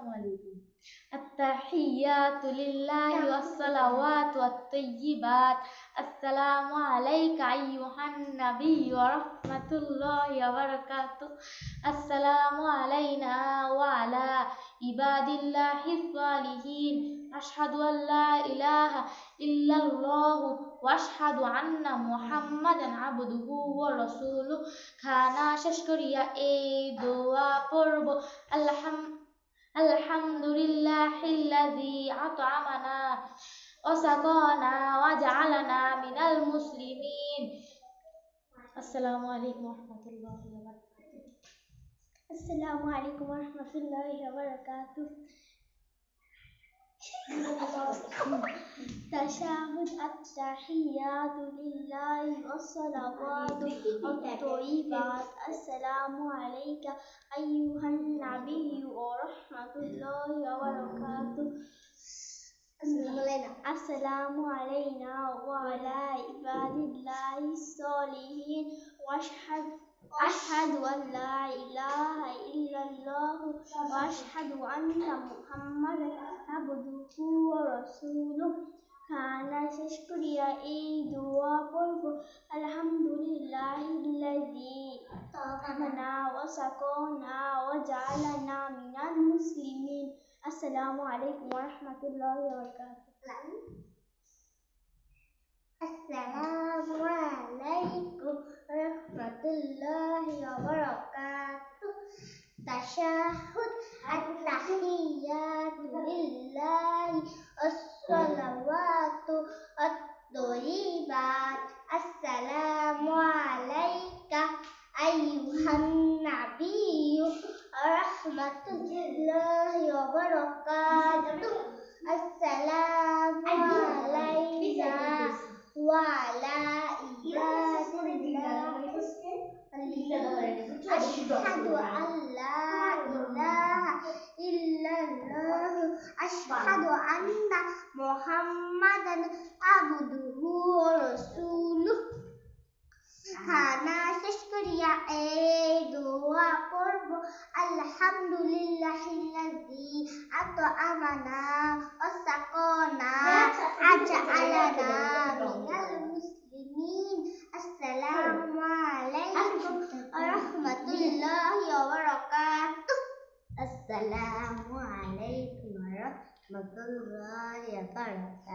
আসসালামু আলাইকুম التحيات لله والصلوات والطيبات السلام عليك أيها النبي ورحمة الله وبركاته السلام علينا وعلى عباد الله الصالحين أشهد أن لا إله إلا الله وأشهد أن محمدا عبده ورسوله খানা শেষ করিয়া এই দোয়া পড়ব الحمد لله الذي أطعمنا وسقانا وجعلنا من المسلمين. السلام عليكم ورحمة الله وبركاته. السلام عليكم ورحمة الله وبركاته. تشاهد التحيات لله والصلوات الطيبات السلام عليك أيها به ورحمة الله وبركاته. السلام علينا وعلى عباد الله الصالحين. واشهد أشهد أن لا إله إلا الله. وأشهد أن محمدا عبده ورسوله. كان يشكر أي دعاء الحمد لله الذي طعمنا وسقونا وجعلنا من المسلمين. السلام عليكم ورحمة الله وبركاته. السلام عليكم ورحمة الله وبركاته. تشهد التحيات لله الصلوات الطيبات. السلام عليك أيها النبي ورحمة الله وبركاته. السلام علينا وعلى إيادنا أشهد أن لا إله إلا الله. أشهد أن محمدا عبده ورسوله. أنا شكرا الحمد لله الذي أطعمنا وسقانا وجعلنا من المسلمين. السلام عليكم ورحمة الله وبركاته. السلام عليكم ورحمة الله وبركاته.